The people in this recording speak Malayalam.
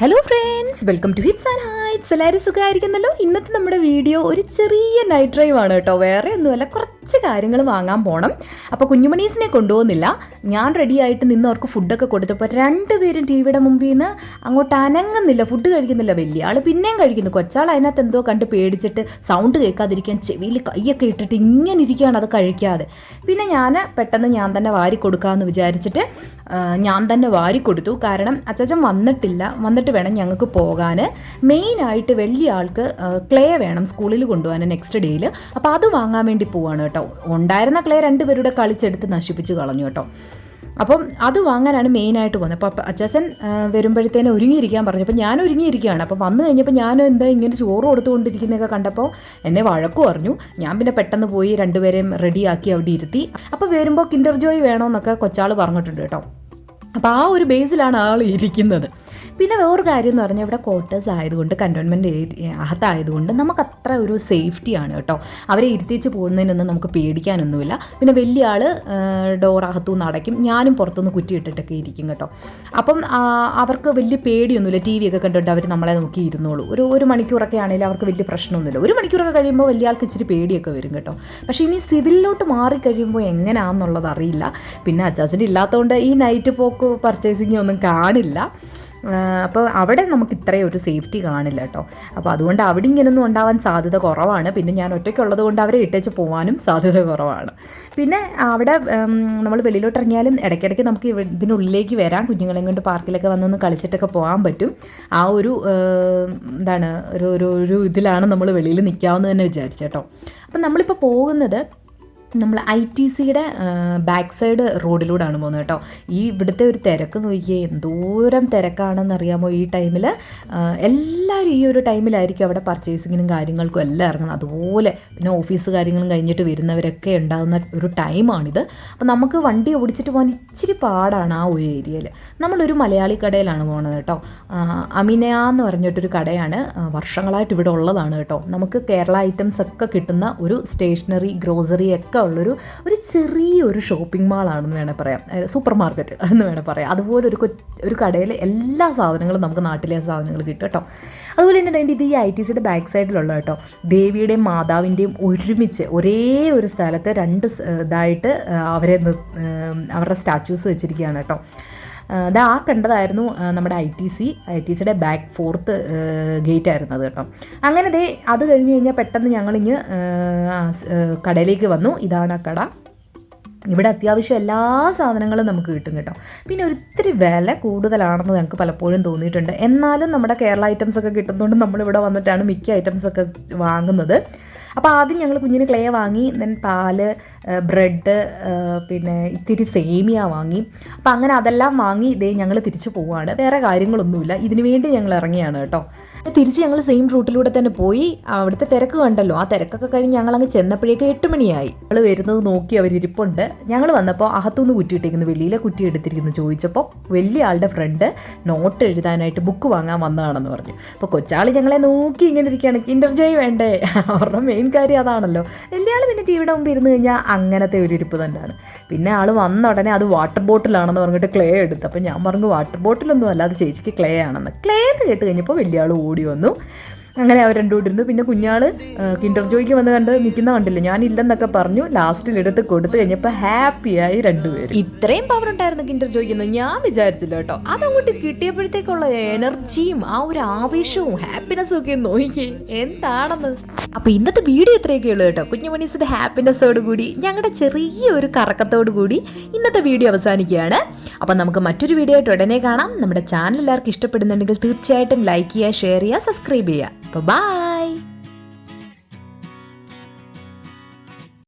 Hello friends welcome to hips and heights എല്ലാവരും സുഖമായിരിക്കുന്നല്ലോ? ഇന്നത്തെ നമ്മുടെ വീഡിയോ ഒരു ചെറിയ നൈറ്റ് ഡ്രൈവ് ആണ് കേട്ടോ. വേറെ ഒന്നുമല്ല. കുറച്ച് കാര്യങ്ങൾ വാങ്ങാൻ പോകണം അപ്പോൾ കുഞ്ഞുമണീസിനെ കൊണ്ടുപോകുന്നില്ല. ഞാൻ റെഡി ആയിട്ട് നിന്ന് അവർക്ക് ഫുഡൊക്കെ കൊടുത്തപ്പോൾ രണ്ടുപേരും ടി വിയുടെ മുമ്പിൽ നിന്ന് അങ്ങോട്ട് അനങ്ങുന്നില്ല. ഫുഡ് കഴിക്കുന്നില്ല. വലിയ ആൾ പിന്നെയും കഴിക്കുന്നു. കൊച്ചാൾ അതിനകത്ത് എന്തോ കണ്ട് പേടിച്ചിട്ട് സൗണ്ട് കേൾക്കാതിരിക്കാൻ ചെവിയിൽ കൈയൊക്കെ ഇട്ടിട്ട് ഇങ്ങനെ ഇരിക്കുകയാണ് അത് കഴിക്കാതെ. പിന്നെ ഞാൻ പെട്ടെന്ന് ഞാൻ തന്നെ വാരി കൊടുക്കാമെന്ന് വിചാരിച്ചിട്ട് ഞാൻ തന്നെ വാരി കൊടുത്തു. കാരണം അച്ചാച്ചൻ വന്നിട്ടില്ല. വന്നിട്ട് വേണം ഞങ്ങൾക്ക് പോകാൻ മെയിനായിട്ട് വലിയ ആൾക്ക് ക്ലേ വേണം സ്കൂളിൽ കൊണ്ടുപോകാൻ നെക്സ്റ്റ് ഡേയിൽ അപ്പോൾ അത് വാങ്ങാൻ വേണ്ടി പോവാണ് കേട്ടോ. ഉണ്ടായിരുന്ന ക്ലേ രണ്ടുപേരുടെ കളിച്ചെടുത്ത് നശിപ്പിച്ച് കളഞ്ഞു കേട്ടോ. അപ്പം അത് വാങ്ങാനാണ് മെയിനായിട്ട് പോകുന്നത് അപ്പോൾ അച്ചാച്ചൻ വരുമ്പോഴത്തേനും ഒരുങ്ങിയിരിക്കാൻ പറഞ്ഞു. അപ്പോൾ ഞാൻ ഒരുങ്ങിയിരിക്കുകയാണ്. അപ്പോൾ വന്നു കഴിഞ്ഞപ്പോൾ ഞാൻ എന്താ ഇങ്ങനെ ചോറ് കൊടുത്തുകൊണ്ടിരിക്കുന്നതൊക്കെ കണ്ടപ്പോൾ എന്നെ വഴക്കു പറഞ്ഞു. ഞാൻ പിന്നെ പെട്ടെന്ന് പോയി രണ്ടുപേരെയും റെഡിയാക്കി അവിടെ ഇരുത്തി. അപ്പോൾ വരുമ്പോൾ കിൻഡർ ജോയ് വേണമെന്നൊക്കെ കൊച്ചാൾ പറഞ്ഞിട്ടുണ്ട് കേട്ടോ. അപ്പോൾ ആ ഒരു ബേസിലാണ് ആൾ ഇരിക്കുന്നത്. പിന്നെ വേറൊരു കാര്യം എന്ന് പറഞ്ഞാൽ ഇവിടെ ക്വാർട്ടേഴ്സ് ആയതുകൊണ്ട് കണ്ടോൺമെന്റ് അകത്തായതുകൊണ്ട് നമുക്ക് അത്ര ഒരു സേഫ്റ്റിയാണ് കേട്ടോ. അവരെ ഇരുത്തിച്ച് പോകുന്നതിനൊന്നും നമുക്ക് പേടിക്കാനൊന്നുമില്ല. പിന്നെ വലിയ ആൾ ഡോർ അകത്തുനിന്ന് അടയ്ക്കും. ഞാനും പുറത്തുനിന്ന് കുറ്റിയിട്ടിട്ടൊക്കെ ഇരിക്കും കേട്ടോ. അപ്പം അവർക്ക് വലിയ പേടിയൊന്നുമില്ല. ടി വി ഒക്കെ കണ്ടിട്ട് അവർ നമ്മളെ നോക്കി ഇരുന്നോളൂ. ഒരു ഒരു മണിക്കൂറൊക്കെ ആണെങ്കിലും അവർക്ക് വലിയ പ്രശ്നമൊന്നുമില്ല. ഒരു മണിക്കൂറൊക്കെ കഴിയുമ്പോൾ വലിയ ആൾക്ക് ഇച്ചിരി പേടിയൊക്കെ വരും കേട്ടോ. പക്ഷേ ഇനി സിവിലിലോട്ട് മാറിക്കഴിയുമ്പോൾ എങ്ങനെയാണെന്നുള്ളത് അറിയില്ല. പിന്നെ അച്ചാച്ചന്റെ ഇല്ലാത്തതുകൊണ്ട് ഈ നൈറ്റ് പോക്ക് പർച്ചേസിങ് ഒന്നും കാണില്ല. അപ്പോൾ അവിടെ നമുക്ക് ഇത്രയും ഒരു സേഫ്റ്റി കാണില്ല കേട്ടോ അപ്പോൾ അതുകൊണ്ട് അവിടെ ഇങ്ങനൊന്നും ഉണ്ടാവാൻ സാധ്യത കുറവാണ്. പിന്നെ ഞാൻ ഒറ്റയ്ക്കുള്ളത് കൊണ്ട് അവരെ ഇട്ടേച്ച് പോകാനും സാധ്യത കുറവാണ്. പിന്നെ അവിടെ നമ്മൾ വെളിയിലോട്ട് ഇറങ്ങിയാലും ഇടയ്ക്കിടയ്ക്ക് നമുക്ക് ഇതിനുള്ളിലേക്ക് വരാം. കുഞ്ഞുങ്ങളെയും കൊണ്ട് പാർക്കിലൊക്കെ വന്നൊന്ന് കളിച്ചിട്ടൊക്കെ പോകാൻ പറ്റും. ആ ഒരു എന്താണ് ഒരു ഒരു ഇതിലാണ് നമ്മൾ വെളിയിൽ നിൽക്കാമെന്ന് തന്നെ വിചാരിച്ചേട്ടോ അപ്പം നമ്മളിപ്പോൾ പോകുന്നത് നമ്മൾ ഐ ടി സിയുടെ ബാക്ക് സൈഡ് റോഡിലൂടെയാണ് പോകുന്നത് കേട്ടോ. ഈ ഇവിടുത്തെ ഒരു തിരക്ക് നോക്കിയേ എന്തോരം തിരക്കാണെന്നറിയാമോ ഈ ടൈമിൽ എല്ലാവരും ഈ ഒരു ടൈമിലായിരിക്കും അവിടെ പർച്ചേസിങ്ങിനും കാര്യങ്ങൾക്കും എല്ലാം ഇറങ്ങുന്നത്. അതുപോലെ പിന്നെ ഓഫീസ് കാര്യങ്ങളും കഴിഞ്ഞിട്ട് വരുന്നവരൊക്കെ ഉണ്ടാകുന്ന ഒരു ടൈമാണിത്. അപ്പോൾ നമുക്ക് വണ്ടി ഓടിച്ചിട്ട് പോകാൻ ഇച്ചിരി പാടാണ് ആ ഒരു ഏരിയയിൽ നമ്മളൊരു മലയാളി കടയിലാണ് പോകുന്നത് കേട്ടോ. അമിനയ എന്ന് പറഞ്ഞിട്ടൊരു കടയാണ് വർഷങ്ങളായിട്ട് ഇവിടെ ഉള്ളതാണ് കേട്ടോ. നമുക്ക് കേരള ഐറ്റംസ് ഒക്കെ കിട്ടുന്ന ഒരു സ്റ്റേഷനറി ഗ്രോസറി ഒക്കെ ഉള്ളൊരു ഒരു ചെറിയൊരു ഷോപ്പിംഗ് മാളാണെന്ന് വേണേൽ പറയാം. സൂപ്പർ മാർക്കറ്റ് എന്ന് വേണേൽ പറയാം. അതുപോലെ ഒരു ഒരു കടയിൽ എല്ലാ സാധനങ്ങളും നമുക്ക് നാട്ടിലെ സാധനങ്ങൾ കിട്ടും കേട്ടോ. അതുപോലെ തന്നെ വേണ്ടി ഇത് ഈ ഐ ടി സിയുടെ ബാക്ക് സൈഡിലുള്ള കേട്ടോ ദേവിയുടെയും മാതാവിന്റെയും ഒരുമിച്ച് ഒരേ ഒരു സ്ഥലത്ത് രണ്ട് ഇതായിട്ട് അവരെ അവരുടെ സ്റ്റാച്യൂസ് വെച്ചിരിക്കുകയാണ് കേട്ടോ. അത് ആ കണ്ടതായിരുന്നു നമ്മുടെ I T C I T സിയുടെ ബാക്ക് ഫോർത്ത് ഗേറ്റ് ആയിരുന്നു കേട്ടോ. അങ്ങനെ ദേ അത് കഴിഞ്ഞ് കഴിഞ്ഞാൽ പെട്ടെന്ന് ഞങ്ങളിങ്ങ് കടയിലേക്ക് വന്നു. ഇതാണ് ആ കട. ഇവിടെ അത്യാവശ്യം എല്ലാ സാധനങ്ങളും നമുക്ക് കിട്ടും കേട്ടോ. പിന്നെ ഒരിത്തിരി വില കൂടുതലാണെന്ന് ഞങ്ങൾക്ക് പലപ്പോഴും തോന്നിയിട്ടുണ്ട്. എന്നാലും നമ്മുടെ കേരള ഐറ്റംസ് ഒക്കെ കിട്ടുന്നതുകൊണ്ട് നമ്മളിവിടെ വന്നിട്ടാണ് മിക്ക ഐറ്റംസ് ഒക്കെ വാങ്ങുന്നത്. അപ്പോൾ ആദ്യം ഞങ്ങൾ കുഞ്ഞിന് ക്ലേ വാങ്ങി ദെൻ പാൽ ബ്രെഡ് പിന്നെ ഇത്തിരി സേമിയ വാങ്ങി. അപ്പോൾ അങ്ങനെ അതെല്ലാം വാങ്ങി ഇതേ ഞങ്ങൾ തിരിച്ചു പോവുകയാണ് വേറെ കാര്യങ്ങളൊന്നുമില്ല. ഇതിനു വേണ്ടി ഞങ്ങൾ ഇറങ്ങിയാണ് കേട്ടോ. തിരിച്ച് ഞങ്ങൾ സെയിം റൂട്ടിലൂടെ തന്നെ പോയി. അവിടുത്തെ തിരക്ക് കണ്ടല്ലോ. ആ തിരക്കൊക്കെ കഴിഞ്ഞ് ഞങ്ങൾ അങ്ങ് ചെന്നപ്പോഴേക്ക് എട്ട് മണിയായി. ഞങ്ങൾ വരുന്നത് നോക്കി അവർ ഇരിപ്പുണ്ട് ഞങ്ങൾ വന്നപ്പോൾ അകത്തുനിന്ന് കുറ്റിയിട്ടിരിക്കുന്നു വെളിയിലെ കുറ്റി എടുത്തിരിക്കുന്നു ചോദിച്ചപ്പോൾ വലിയ ആളുടെ ഫ്രണ്ട് നോട്ട് എഴുതാനായിട്ട് ബുക്ക് വാങ്ങാൻ വന്നതാണെന്ന് പറഞ്ഞു. അപ്പോൾ കൊച്ചാൾ ഞങ്ങളെ നോക്കി ഇങ്ങനെ ഇരിക്കുകയാണ്. ഇന്റർജോയ് വേണ്ടേ? അവരുടെ മെയിൻ കാര്യം അതാണല്ലോ. വലിയ ആൾ പിന്നെ ടി വിയുടെ മുമ്പ് ഇരുന്ന് കഴിഞ്ഞാൽ അങ്ങനത്തെ ഒരു ഇരിപ്പ് തന്നെയാണ്. പിന്നെ ആൾ വന്ന ഉടനെ അത് വാട്ടർ ബോട്ടിലാണെന്ന് പറഞ്ഞിട്ട് ക്ലേ എടുത്ത്. അപ്പോൾ ഞാൻ പറഞ്ഞു വാട്ടർ ബോട്ടിലൊന്നും അല്ല അത് ചേച്ചിക്ക് ക്ലേ ആണെന്ന്. ക്ലേ എന്ന് കേട്ട് കഴിഞ്ഞപ്പോൾ വലിയ ആൾ ഓടി വന്നു. അങ്ങനെ അവർ രണ്ടും കൂടി ഇരുന്നു പിന്നെ കുഞ്ഞാൾ കിൻഡർ ജോയ്ക്ക് വന്ന് കണ്ട് നിൽക്കുന്ന കണ്ടില്ല? ഞാൻ ഇല്ലെന്നൊക്കെ പറഞ്ഞു ലാസ്റ്റിൽ എടുത്ത് കൊടുത്തു കഴിഞ്ഞപ്പോൾ ഹാപ്പിയായി രണ്ടുപേരും. ഇത്രയും പവർ ഉണ്ടായിരുന്നു കിൻഡർ ജോയ്ക്കെന്ന് ഞാൻ വിചാരിച്ചില്ല കേട്ടോ. അതങ്ങോട്ട് കിട്ടിയപ്പോഴത്തേക്കുള്ള എനർജിയും ആ ഒരു ആവേശവും ഹാപ്പിനെസ്സും ഒക്കെ നോക്കി. എന്താണെന്ന്? അപ്പൊ ഇന്നത്തെ വീഡിയോ ഇത്രയൊക്കെ ഉള്ളൂ കേട്ടോ. കുഞ്ഞുമണീസിന്റെ ഹാപ്പിനെസ്സോട് കൂടി ഞങ്ങളുടെ ചെറിയ ഒരു കറക്കത്തോടു കൂടി ഇന്നത്തെ വീഡിയോ അവസാനിക്കുകയാണ്. അപ്പം നമുക്ക് മറ്റൊരു വീഡിയോ ആയിട്ട് ഉടനെ കാണാം. നമ്മുടെ ചാനൽ എല്ലാവർക്കും ഇഷ്ടപ്പെടുന്നുണ്ടെങ്കിൽ തീർച്ചയായിട്ടും ലൈക്ക് ചെയ്യുക ഷെയർ ചെയ്യുക സബ്സ്ക്രൈബ് ചെയ്യുക. അപ്പോൾ ബൈ